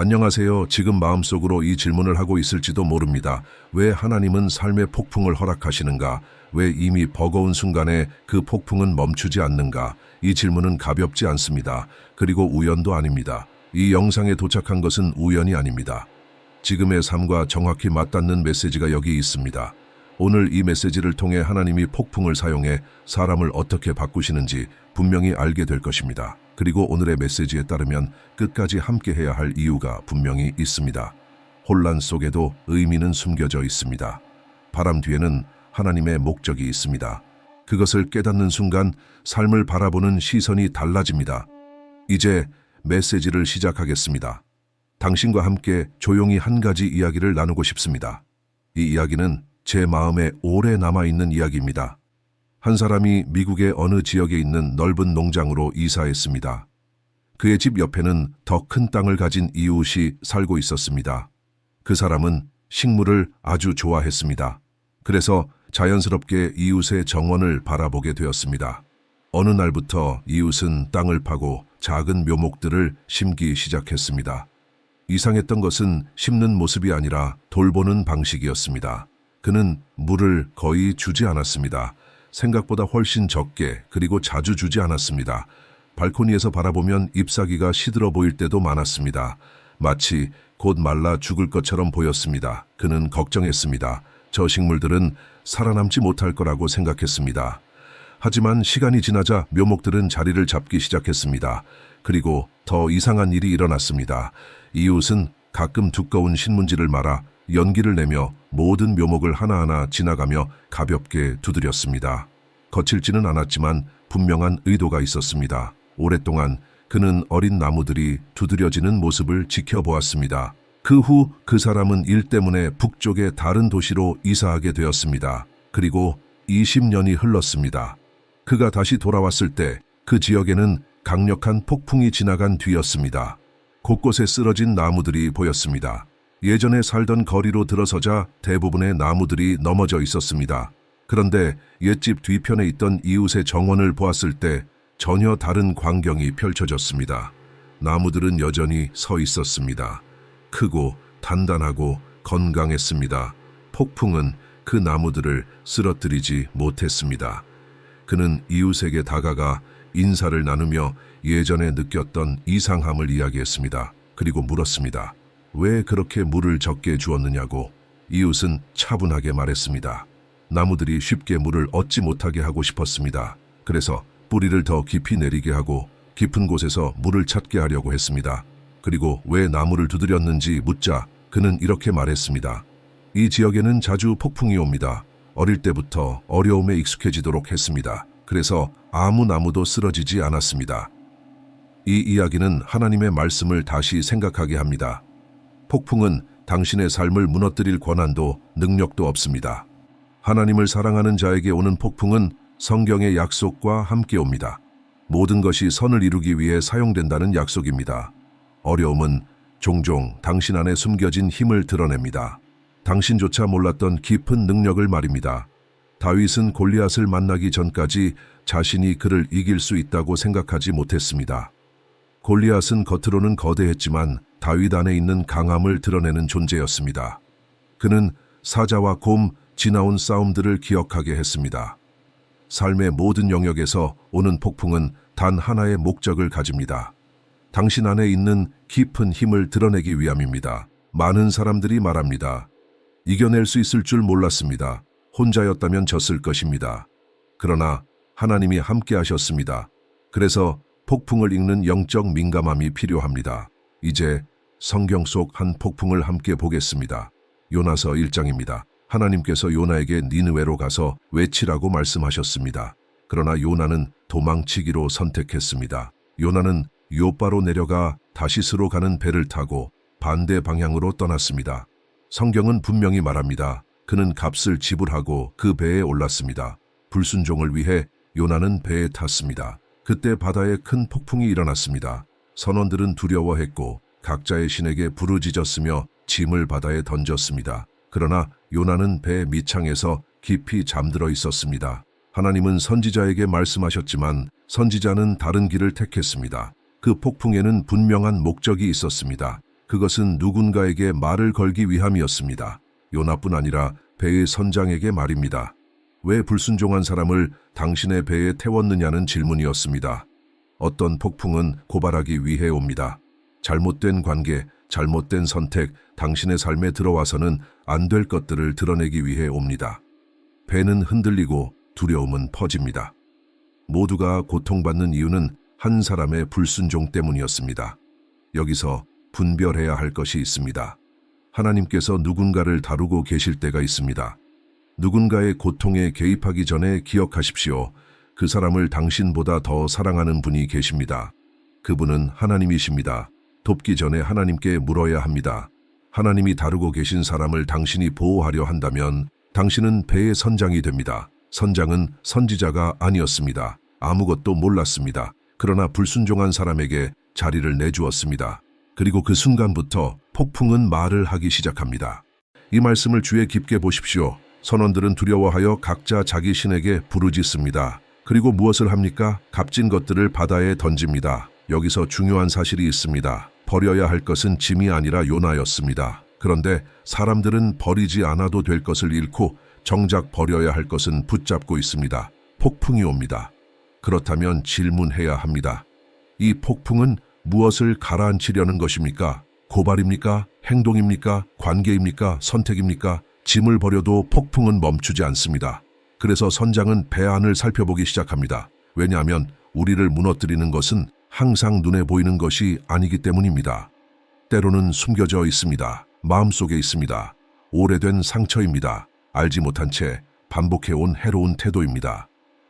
안녕하세요. 지금 마음속으로 이 질문을 하고 있을지도 모릅니다. 왜 하나님은 삶의 폭풍을 허락하시는가? 왜 이미 버거운 순간에 그 폭풍은 멈추지 않는가? 이 질문은 가볍지 않습니다. 그리고 우연도 아닙니다. 이 영상에 도착한 것은 우연이 아닙니다. 지금의 삶과 정확히 맞닿는 메시지가 여기 있습니다. 오늘 이 메시지를 통해 하나님이 폭풍을 사용해 사람을 어떻게 바꾸시는지 분명히 알게 될 것입니다. 그리고 오늘의 메시지에 따르면 끝까지 함께 해야 할 이유가 분명히 있습니다. 혼란 속에도 의미는 숨겨져 있습니다. 바람 뒤에는 하나님의 목적이 있습니다. 그것을 깨닫는 순간 삶을 바라보는 시선이 달라집니다. 이제 메시지를 시작하겠습니다. 당신과 함께 조용히 한 가지 이야기를 나누고 싶습니다. 이 이야기는 제 마음에 오래 남아있는 이야기입니다. 한 사람이 미국의 어느 지역에 있는 넓은 농장으로 이사했습니다. 그의 집 옆에는 더 큰 땅을 가진 이웃이 살고 있었습니다. 그 사람은 식물을 아주 좋아했습니다. 그래서 자연스럽게 이웃의 정원을 바라보게 되었습니다. 어느 날부터 이웃은 땅을 파고 작은 묘목들을 심기 시작했습니다. 이상했던 것은 심는 모습이 아니라 돌보는 방식이었습니다. 그는 물을 거의 주지 않았습니다. 생각보다 훨씬 적게 그리고 자주 주지 않았습니다. 발코니에서 바라보면 잎사귀가 시들어 보일 때도 많았습니다. 마치 곧 말라 죽을 것처럼 보였습니다. 그는 걱정했습니다. 저 식물들은 살아남지 못할 거라고 생각했습니다. 하지만 시간이 지나자 묘목들은 자리를 잡기 시작했습니다. 그리고 더 이상한 일이 일어났습니다. 이웃은 가끔 두꺼운 신문지를 말아 연기를 내며 모든 묘목을 하나하나 지나가며 가볍게 두드렸습니다. 거칠지는 않았지만 분명한 의도가 있었습니다. 오랫동안 그는 어린 나무들이 두드려지는 모습을 지켜보았습니다. 그후그 사람은 일 때문에 북쪽의 다른 도시로 이사하게 되었습니다. 그리고 20년이 흘렀습니다. 그가 다시 돌아왔을 때 그 지역에는 강력한 폭풍이 지나간 뒤였습니다. 곳곳에 쓰러진 나무들이 보였습니다. 예전에 살던 거리로 들어서자 대부분의 나무들이 넘어져 있었습니다. 그런데 옛집 뒤편에 있던 이웃의 정원을 보았을 때 전혀 다른 광경이 펼쳐졌습니다. 나무들은 여전히 서 있었습니다. 크고 단단하고 건강했습니다. 폭풍은 그 나무들을 쓰러뜨리지 못했습니다. 그는 이웃에게 다가가 인사를 나누며 예전에 느꼈던 이상함을 이야기했습니다. 그리고 물었습니다. 왜 그렇게 물을 적게 주었느냐고 이웃은 차분하게 말했습니다. 나무들이 쉽게 물을 얻지 못하게 하고 싶었습니다. 그래서 뿌리를 더 깊이 내리게 하고 깊은 곳에서 물을 찾게 하려고 했습니다. 그리고 왜 나무를 두드렸는지 묻자 그는 이렇게 말했습니다. 이 지역에는 자주 폭풍이 옵니다. 어릴 때부터 어려움에 익숙해지도록 했습니다. 그래서 아무 나무도 쓰러지지 않았습니다. 이 이야기는 하나님의 말씀을 다시 생각하게 합니다. 폭풍은 당신의 삶을 무너뜨릴 권한도 능력도 없습니다. 하나님을 사랑하는 자에게 오는 폭풍은 성경의 약속과 함께 옵니다. 모든 것이 선을 이루기 위해 사용된다는 약속입니다. 어려움은 종종 당신 안에 숨겨진 힘을 드러냅니다. 당신조차 몰랐던 깊은 능력을 말입니다. 다윗은 골리앗을 만나기 전까지 자신이 그를 이길 수 있다고 생각하지 못했습니다. 골리앗은 겉으로는 거대했지만 다윗 안에 있는 강함을 드러내는 존재였습니다. 그는 사자와 곰, 지나온 싸움들을 기억하게 했습니다. 삶의 모든 영역에서 오는 폭풍은 단 하나의 목적을 가집니다. 당신 안에 있는 깊은 힘을 드러내기 위함입니다. 많은 사람들이 말합니다. 이겨낼 수 있을 줄 몰랐습니다. 혼자였다면 졌을 것입니다. 그러나 하나님이 함께 하셨습니다. 그래서 폭풍을 읽는 영적 민감함이 필요합니다. 이제 성경 속 한 폭풍을 함께 보겠습니다. 요나서 1장입니다. 하나님께서 요나에게 니느웨로 가서 외치라고 말씀하셨습니다. 그러나 요나는 도망치기로 선택했습니다. 요나는 요바로 내려가 다시스로 가는 배를 타고 반대 방향으로 떠났습니다. 성경은 분명히 말합니다. 그는 값을 지불하고 그 배에 올랐습니다. 불순종을 위해 요나는 배에 탔습니다. 그때 바다에 큰 폭풍이 일어났습니다. 선원들은 두려워했고 각자의 신에게 부르짖었으며 짐을 바다에 던졌습니다. 그러나 요나는 배 밑창에서 깊이 잠들어 있었습니다. 하나님은 선지자에게 말씀하셨지만 선지자는 다른 길을 택했습니다. 그 폭풍에는 분명한 목적이 있었습니다. 그것은 누군가에게 말을 걸기 위함이었습니다. 요나뿐 아니라 배의 선장에게 말입니다. 왜 불순종한 사람을 당신의 배에 태웠느냐는 질문이었습니다. 어떤 폭풍은 고발하기 위해 옵니다. 잘못된 관계, 잘못된 선택, 당신의 삶에 들어와서는 안 될 것들을 드러내기 위해 옵니다. 배는 흔들리고 두려움은 퍼집니다. 모두가 고통받는 이유는 한 사람의 불순종 때문이었습니다. 여기서 분별해야 할 것이 있습니다. 하나님께서 누군가를 다루고 계실 때가 있습니다. 누군가의 고통에 개입하기 전에 기억하십시오. 그 사람을 당신보다 더 사랑하는 분이 계십니다. 그분은 하나님이십니다. 돕기 전에 하나님께 물어야 합니다. 하나님이 다루고 계신 사람을 당신이 보호하려 한다면 당신은 배의 선장이 됩니다. 선장은 선지자가 아니었습니다. 아무것도 몰랐습니다. 그러나 불순종한 사람에게 자리를 내주었습니다. 그리고 그 순간부터 폭풍은 말을 하기 시작합니다. 이 말씀을 주에 깊게 보십시오. 선원들은 두려워하여 각자 자기 신에게 부르짖습니다. 그리고 무엇을 합니까? 값진 것들을 바다에 던집니다. 여기서 중요한 사실이 있습니다. 버려야 할 것은 짐이 아니라 요나였습니다. 그런데 사람들은 버리지 않아도 될 것을 잃고 정작 버려야 할 것은 붙잡고 있습니다. 폭풍이 옵니다. 그렇다면 질문해야 합니다. 이 폭풍은 무엇을 가라앉히려는 것입니까? 고발입니까? 행동입니까? 관계입니까? 선택입니까? 짐을 버려도 폭풍은 멈추지 않습니다. 그래서 선장은 배 안을 살펴보기 시작합니다. 왜냐하면 우리를 무너뜨리는 것은 항상 눈에 보이는 것이 아니기 때문입니다. 때로는 숨겨져 있습니다. 마음속에 있습니다. 오래된 상처입니다. 알지 못한 채 반복해온 해로운 태도입니다.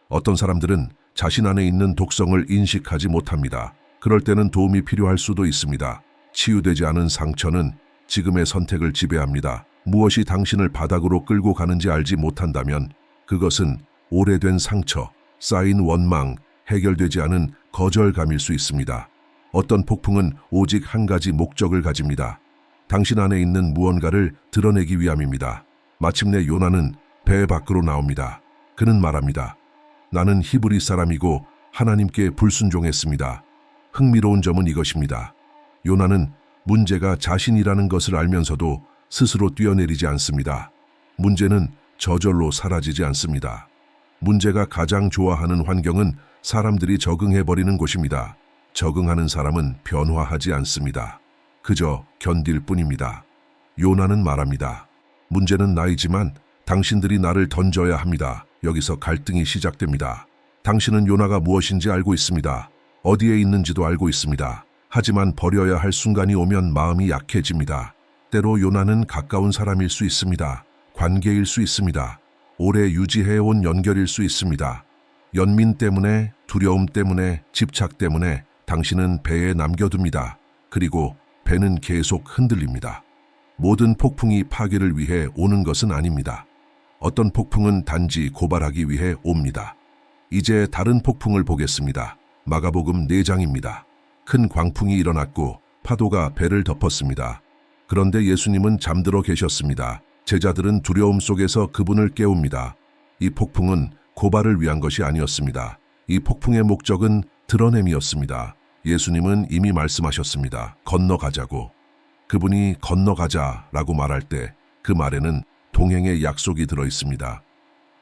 어떤 사람들은 자신 안에 있는 독성을 인식하지 못합니다. 그럴 때는 도움이 필요할 수도 있습니다. 치유되지 않은 상처는 지금의 선택을 지배합니다. 무엇이 당신을 바닥으로 끌고 가는지 알지 못한다면 그것은 오래된 상처, 쌓인 원망, 해결되지 않은 거절감일 수 있습니다. 어떤 폭풍은 오직 한 가지 목적을 가집니다. 당신 안에 있는 무언가를 드러내기 위함입니다. 마침내 요나는 배 밖으로 나옵니다. 그는 말합니다. 나는 히브리 사람이고 하나님께 불순종했습니다. 흥미로운 점은 이것입니다. 요나는 문제가 자신이라는 것을 알면서도 스스로 뛰어내리지 않습니다. 문제는 저절로 사라지지 않습니다. 문제가 가장 좋아하는 환경은 사람들이 적응해버리는 곳입니다. 적응하는 사람은 변화하지 않습니다. 그저 견딜 뿐입니다. 요나는 말합니다. 문제는 나이지만 당신들이 나를 던져야 합니다. 여기서 갈등이 시작됩니다. 당신은 요나가 무엇인지 알고 있습니다. 어디에 있는지도 알고 있습니다. 하지만 버려야 할 순간이 오면 마음이 약해집니다. 때로 요나는 가까운 사람일 수 있습니다. 관계일 수 있습니다. 오래 유지해온 연결일 수 있습니다. 연민 때문에, 두려움 때문에, 집착 때문에 당신은 배에 남겨둡니다. 그리고 배는 계속 흔들립니다. 모든 폭풍이 파괴를 위해 오는 것은 아닙니다. 어떤 폭풍은 단지 고발하기 위해 옵니다. 이제 다른 폭풍을 보겠습니다. 마가복음 4장입니다. 큰 광풍이 일어났고 파도가 배를 덮었습니다. 그런데 예수님은 잠들어 계셨습니다. 제자들은 두려움 속에서 그분을 깨웁니다. 이 폭풍은 고발을 위한 것이 아니었습니다. 이 폭풍의 목적은 드러냄이었습니다. 예수님은 이미 말씀하셨습니다. 건너가자고. 그분이 건너가자라고 말할 때 그 말에는 동행의 약속이 들어 있습니다.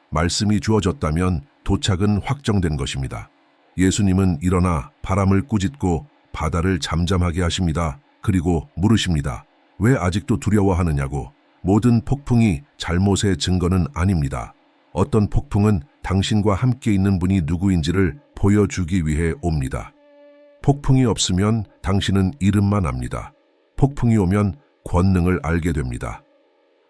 말씀이 주어졌다면 도착은 확정된 것입니다. 예수님은 일어나 바람을 꾸짖고 바다를 잠잠하게 하십니다. 그리고 물으십니다. 왜 아직도 두려워하느냐고. 모든 폭풍이 잘못의 증거는 아닙니다. 어떤 폭풍은 당신과 함께 있는 분이 누구인지를 보여주기 위해 옵니다. 폭풍이 없으면 당신은 이름만 압니다. 폭풍이 오면 권능을 알게 됩니다.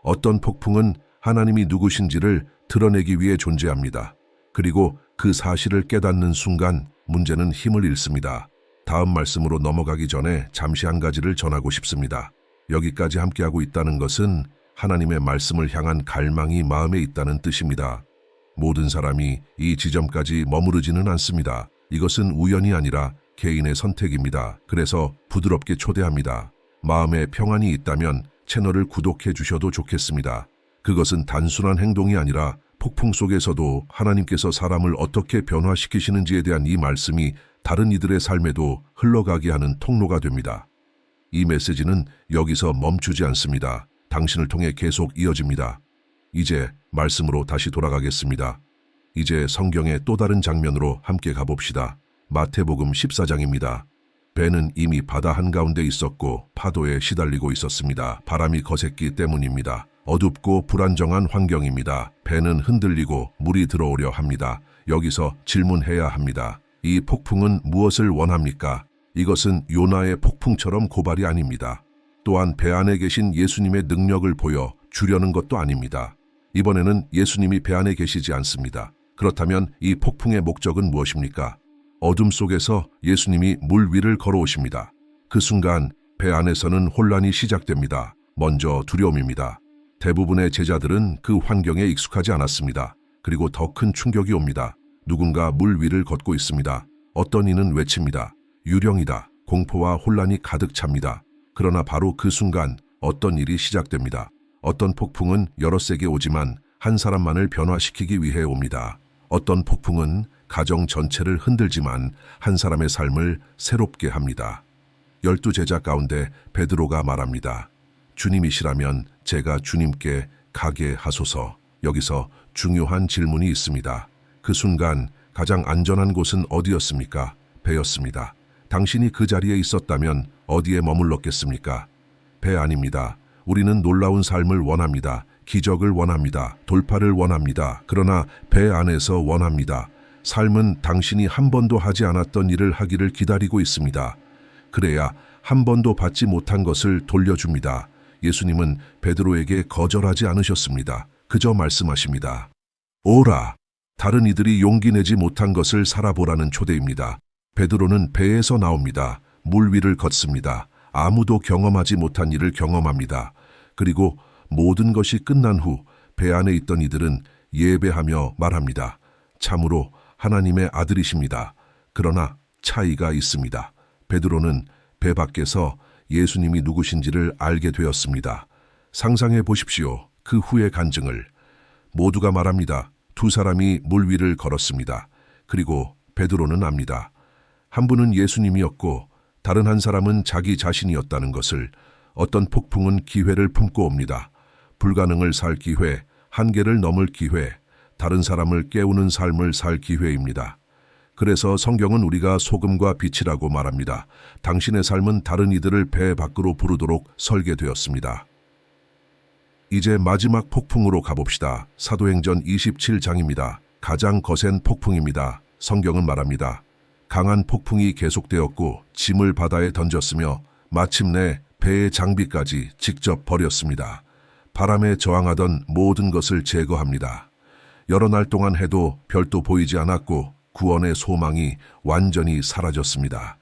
어떤 폭풍은 하나님이 누구신지를 드러내기 위해 존재합니다. 그리고 그 사실을 깨닫는 순간 문제는 힘을 잃습니다. 다음 말씀으로 넘어가기 전에 잠시 한 가지를 전하고 싶습니다. 여기까지 함께하고 있다는 것은 하나님의 말씀을 향한 갈망이 마음에 있다는 뜻입니다. 모든 사람이 이 지점까지 머무르지는 않습니다. 이것은 우연이 아니라 개인의 선택입니다. 그래서 부드럽게 초대합니다. 마음에 평안이 있다면 채널을 구독해 주셔도 좋겠습니다. 그것은 단순한 행동이 아니라 폭풍 속에서도 하나님께서 사람을 어떻게 변화시키시는지에 대한 이 말씀이 다른 이들의 삶에도 흘러가게 하는 통로가 됩니다. 이 메시지는 여기서 멈추지 않습니다. 당신을 통해 계속 이어집니다. 이제 말씀으로 다시 돌아가겠습니다. 이제 성경의 또 다른 장면으로 함께 가봅시다. 마태복음 14장입니다. 배는 이미 바다 한가운데 있었고 파도에 시달리고 있었습니다. 바람이 거셌기 때문입니다. 어둡고 불안정한 환경입니다. 배는 흔들리고 물이 들어오려 합니다. 여기서 질문해야 합니다. 이 폭풍은 무엇을 원합니까? 이것은 요나의 폭풍처럼 고발이 아닙니다. 또한 배 안에 계신 예수님의 능력을 보여 주려는 것도 아닙니다. 이번에는 예수님이 배 안에 계시지 않습니다. 그렇다면 이 폭풍의 목적은 무엇입니까? 어둠 속에서 예수님이 물 위를 걸어오십니다. 그 순간 배 안에서는 혼란이 시작됩니다. 먼저 두려움입니다. 대부분의 제자들은 그 환경에 익숙하지 않았습니다. 그리고 더 큰 충격이 옵니다. 누군가 물 위를 걷고 있습니다. 어떤 이는 외칩니다. 유령이다. 공포와 혼란이 가득 찹니다. 그러나 바로 그 순간 어떤 일이 시작됩니다. 어떤 폭풍은 여러 세게 오지만 한 사람만을 변화시키기 위해 옵니다. 어떤 폭풍은 가정 전체를 흔들지만 한 사람의 삶을 새롭게 합니다. 열두 제자 가운데 베드로가 말합니다. 주님이시라면 제가 주님께 가게 하소서. 여기서 중요한 질문이 있습니다. 그 순간 가장 안전한 곳은 어디였습니까? 배였습니다. 당신이 그 자리에 있었다면 어디에 머물렀겠습니까? 배 아닙니다. 우리는 놀라운 삶을 원합니다. 기적을 원합니다. 돌파를 원합니다. 그러나 배 안에서 원합니다. 삶은 당신이 한 번도 하지 않았던 일을 하기를 기다리고 있습니다. 그래야 한 번도 받지 못한 것을 돌려줍니다. 예수님은 베드로에게 거절하지 않으셨습니다. 그저 말씀하십니다. 오라! 다른 이들이 용기 내지 못한 것을 살아보라는 초대입니다. 베드로는 배에서 나옵니다. 물 위를 걷습니다. 아무도 경험하지 못한 일을 경험합니다. 그리고 모든 것이 끝난 후 배 안에 있던 이들은 예배하며 말합니다. 참으로 하나님의 아들이십니다. 그러나 차이가 있습니다. 베드로는 배 밖에서 예수님이 누구신지를 알게 되었습니다. 상상해 보십시오. 그 후의 간증을. 모두가 말합니다. 두 사람이 물 위를 걸었습니다. 그리고 베드로는 압니다. 한 분은 예수님이었고 다른 한 사람은 자기 자신이었다는 것을 어떤 폭풍은 기회를 품고 옵니다. 불가능을 살 기회, 한계를 넘을 기회, 다른 사람을 깨우는 삶을 살 기회입니다. 그래서 성경은 우리가 소금과 빛이라고 말합니다. 당신의 삶은 다른 이들을 배 밖으로 부르도록 설계되었습니다. 이제 마지막 폭풍으로 가봅시다. 사도행전 27장입니다. 가장 거센 폭풍입니다. 성경은 말합니다. 강한 폭풍이 계속되었고 짐을 바다에 던졌으며 마침내 배의 장비까지 직접 버렸습니다. 바람에 저항하던 모든 것을 제거합니다. 여러 날 동안 해도 별도 보이지 않았고 구원의 소망이 완전히 사라졌습니다.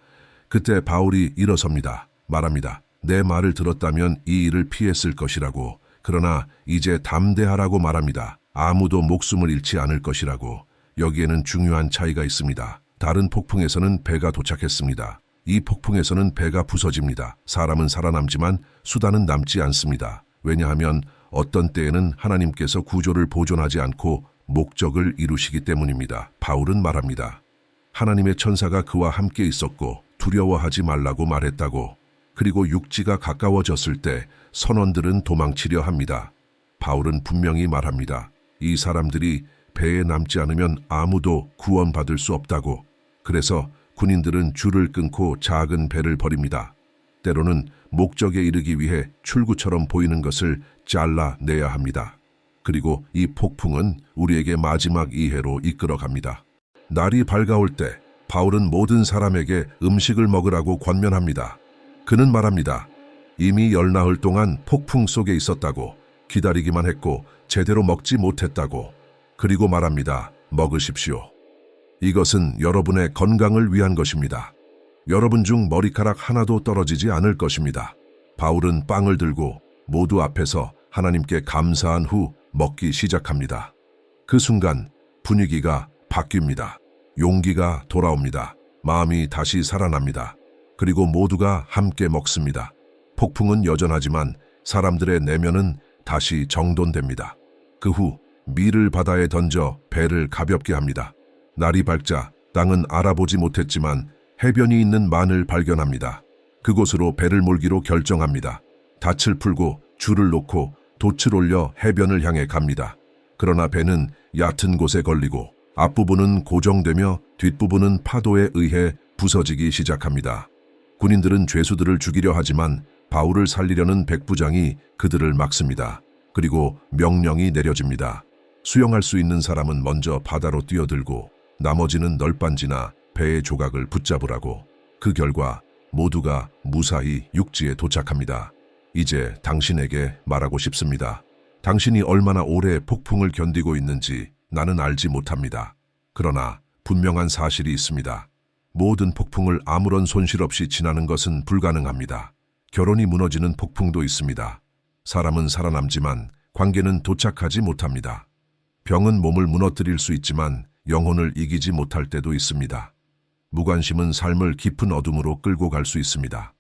그때 바울이 일어섭니다. 말합니다. 내 말을 들었다면 이 일을 피했을 것이라고. 그러나 이제 담대하라고 말합니다. 아무도 목숨을 잃지 않을 것이라고. 여기에는 중요한 차이가 있습니다. 다른 폭풍에서는 배가 도착했습니다. 이 폭풍에서는 배가 부서집니다. 사람은 살아남지만 수단은 남지 않습니다. 왜냐하면 어떤 때에는 하나님께서 구조를 보존하지 않고 목적을 이루시기 때문입니다. 바울은 말합니다. 하나님의 천사가 그와 함께 있었고 두려워하지 말라고 말했다고. 그리고 육지가 가까워졌을 때 선원들은 도망치려 합니다. 바울은 분명히 말합니다. 이 사람들이 배에 남지 않으면 아무도 구원받을 수 없다고. 그래서 군인들은 줄을 끊고 작은 배를 버립니다. 때로는 목적에 이르기 위해 출구처럼 보이는 것을 잘라내야 합니다. 그리고 이 폭풍은 우리에게 마지막 이해로 이끌어 갑니다. 날이 밝아올 때 바울은 모든 사람에게 음식을 먹으라고 권면합니다. 그는 말합니다. 이미 열나흘 동안 폭풍 속에 있었다고 기다리기만 했고 제대로 먹지 못했다고 그리고 말합니다. 먹으십시오. 이것은 여러분의 건강을 위한 것입니다. 여러분 중 머리카락 하나도 떨어지지 않을 것입니다. 바울은 빵을 들고 모두 앞에서 하나님께 감사한 후 먹기 시작합니다. 그 순간 분위기가 바뀝니다. 용기가 돌아옵니다. 마음이 다시 살아납니다. 그리고 모두가 함께 먹습니다. 폭풍은 여전하지만 사람들의 내면은 다시 정돈됩니다. 그 후 밀을 바다에 던져 배를 가볍게 합니다. 날이 밝자 땅은 알아보지 못했지만 해변이 있는 만을 발견합니다. 그곳으로 배를 몰기로 결정합니다. 닻을 풀고 줄을 놓고 돛을 올려 해변을 향해 갑니다. 그러나 배는 얕은 곳에 걸리고 앞부분은 고정되며 뒷부분은 파도에 의해 부서지기 시작합니다. 군인들은 죄수들을 죽이려 하지만 바울을 살리려는 백부장이 그들을 막습니다. 그리고 명령이 내려집니다. 수영할 수 있는 사람은 먼저 바다로 뛰어들고 나머지는 널빤지나 배의 조각을 붙잡으라고. 그 결과 모두가 무사히 육지에 도착합니다. 이제 당신에게 말하고 싶습니다. 당신이 얼마나 오래 폭풍을 견디고 있는지 나는 알지 못합니다. 그러나 분명한 사실이 있습니다. 모든 폭풍을 아무런 손실 없이 지나는 것은 불가능합니다. 결혼이 무너지는 폭풍도 있습니다. 사람은 살아남지만 관계는 도착하지 못합니다. 병은 몸을 무너뜨릴 수 있지만 영혼을 이기지 못할 때도 있습니다. 무관심은 삶을 깊은 어둠으로 끌고 갈 수 있습니다.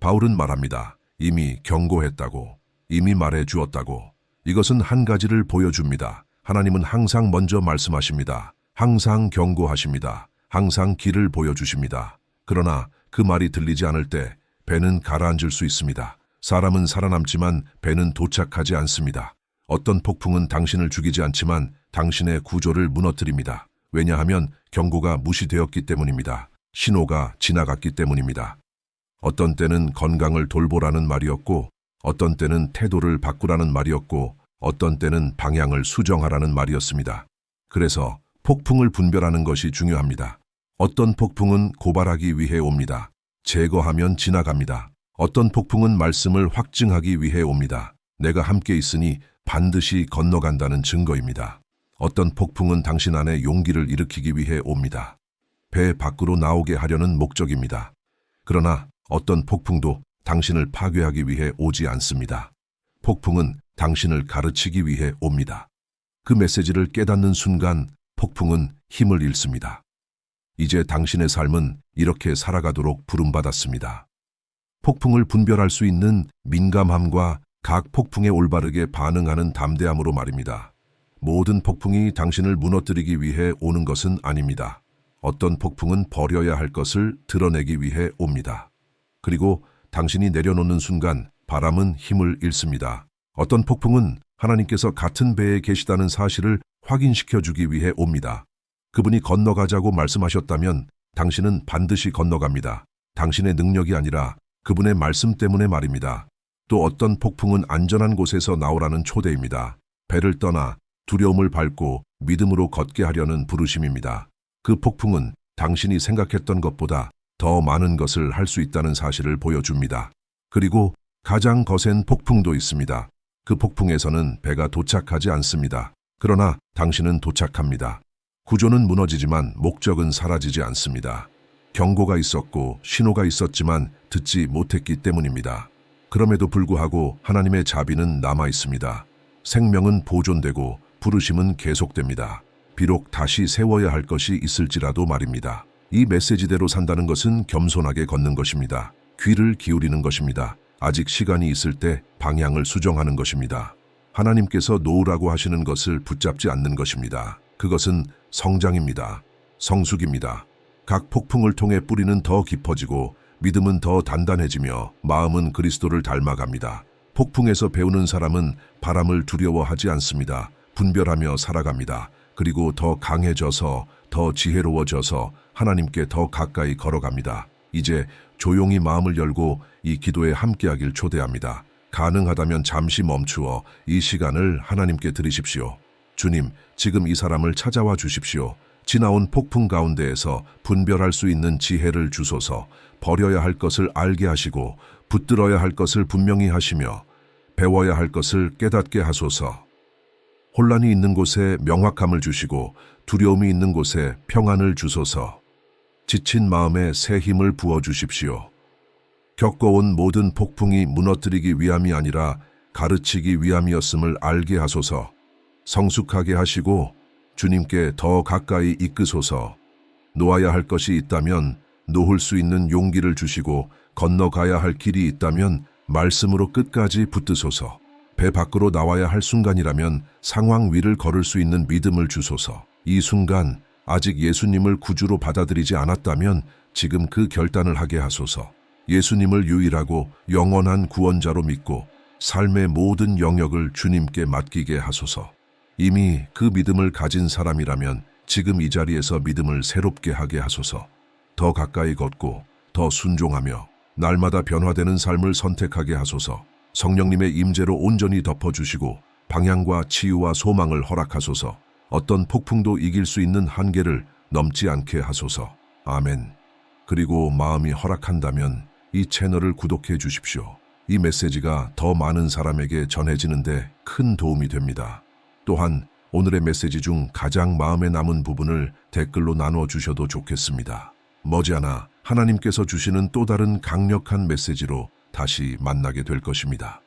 바울은 말합니다. 이미 경고했다고, 이미 말해 주었다고. 이것은 한 가지를 보여줍니다. 하나님은 항상 먼저 말씀하십니다. 항상 경고하십니다. 항상 길을 보여주십니다. 그러나 그 말이 들리지 않을 때 배는 가라앉을 수 있습니다. 사람은 살아남지만 배는 도착하지 않습니다. 어떤 폭풍은 당신을 죽이지 않지만 당신의 구조를 무너뜨립니다. 왜냐하면 경고가 무시되었기 때문입니다. 신호가 지나갔기 때문입니다. 어떤 때는 건강을 돌보라는 말이었고, 어떤 때는 태도를 바꾸라는 말이었고, 어떤 때는 방향을 수정하라는 말이었습니다. 그래서 폭풍을 분별하는 것이 중요합니다. 어떤 폭풍은 고발하기 위해 옵니다. 제거하면 지나갑니다. 어떤 폭풍은 말씀을 확증하기 위해 옵니다. 내가 함께 있으니 반드시 건너간다는 증거입니다. 어떤 폭풍은 당신 안에 용기를 일으키기 위해 옵니다. 배 밖으로 나오게 하려는 목적입니다. 그러나 어떤 폭풍도 당신을 파괴하기 위해 오지 않습니다. 폭풍은 당신을 가르치기 위해 옵니다. 그 메시지를 깨닫는 순간 폭풍은 힘을 잃습니다. 이제 당신의 삶은 이렇게 살아가도록 부름받았습니다. 폭풍을 분별할 수 있는 민감함과 각 폭풍에 올바르게 반응하는 담대함으로 말입니다. 모든 폭풍이 당신을 무너뜨리기 위해 오는 것은 아닙니다. 어떤 폭풍은 버려야 할 것을 드러내기 위해 옵니다. 그리고 당신이 내려놓는 순간 바람은 힘을 잃습니다. 어떤 폭풍은 하나님께서 같은 배에 계시다는 사실을 확인시켜 주기 위해 옵니다. 그분이 건너가자고 말씀하셨다면 당신은 반드시 건너갑니다. 당신의 능력이 아니라 그분의 말씀 때문에 말입니다. 또 어떤 폭풍은 안전한 곳에서 나오라는 초대입니다. 배를 떠나 두려움을 밟고 믿음으로 걷게 하려는 부르심입니다. 그 폭풍은 당신이 생각했던 것보다 더 많은 것을 할 수 있다는 사실을 보여줍니다. 그리고 가장 거센 폭풍도 있습니다. 그 폭풍에서는 배가 도착하지 않습니다. 그러나 당신은 도착합니다. 구조는 무너지지만 목적은 사라지지 않습니다. 경고가 있었고 신호가 있었지만 듣지 못했기 때문입니다. 그럼에도 불구하고 하나님의 자비는 남아 있습니다. 생명은 보존되고 부르심은 계속됩니다. 비록 다시 세워야 할 것이 있을지라도 말입니다. 이 메시지대로 산다는 것은 겸손하게 걷는 것입니다. 귀를 기울이는 것입니다. 아직 시간이 있을 때 방향을 수정하는 것입니다. 하나님께서 놓으라고 하시는 것을 붙잡지 않는 것입니다. 그것은 성장입니다. 성숙입니다. 각 폭풍을 통해 뿌리는 더 깊어지고 믿음은 더 단단해지며 마음은 그리스도를 닮아갑니다. 폭풍에서 배우는 사람은 바람을 두려워하지 않습니다. 분별하며 살아갑니다. 그리고 더 강해져서 더 지혜로워져서 하나님께 더 가까이 걸어갑니다. 이제 조용히 마음을 열고 이 기도에 함께하길 초대합니다. 가능하다면 잠시 멈추어 이 시간을 하나님께 드리십시오. 주님, 지금 이 사람을 찾아와 주십시오. 지나온 폭풍 가운데에서 분별할 수 있는 지혜를 주소서 버려야 할 것을 알게 하시고 붙들어야 할 것을 분명히 하시며 배워야 할 것을 깨닫게 하소서. 혼란이 있는 곳에 명확함을 주시고 두려움이 있는 곳에 평안을 주소서. 지친 마음에 새 힘을 부어 주십시오. 겪어온 모든 폭풍이 무너뜨리기 위함이 아니라 가르치기 위함이었음을 알게 하소서. 성숙하게 하시고 주님께 더 가까이 이끄소서. 놓아야 할 것이 있다면 놓을 수 있는 용기를 주시고 건너가야 할 길이 있다면 말씀으로 끝까지 붙드소서. 배 밖으로 나와야 할 순간이라면 상황 위를 걸을 수 있는 믿음을 주소서. 이 순간 아직 예수님을 구주로 받아들이지 않았다면 지금 그 결단을 하게 하소서. 예수님을 유일하고 영원한 구원자로 믿고 삶의 모든 영역을 주님께 맡기게 하소서. 이미 그 믿음을 가진 사람이라면 지금 이 자리에서 믿음을 새롭게 하게 하소서. 더 가까이 걷고 더 순종하며 날마다 변화되는 삶을 선택하게 하소서. 성령님의 임재로 온전히 덮어주시고 방향과 치유와 소망을 허락하소서. 어떤 폭풍도 이길 수 있는 한계를 넘지 않게 하소서. 아멘. 그리고 마음이 허락한다면 이 채널을 구독해 주십시오. 이 메시지가 더 많은 사람에게 전해지는데 큰 도움이 됩니다. 또한 오늘의 메시지 중 가장 마음에 남은 부분을 댓글로 나눠 주셔도 좋겠습니다. 머지않아 하나님께서 주시는 또 다른 강력한 메시지로 다시 만나게 될 것입니다.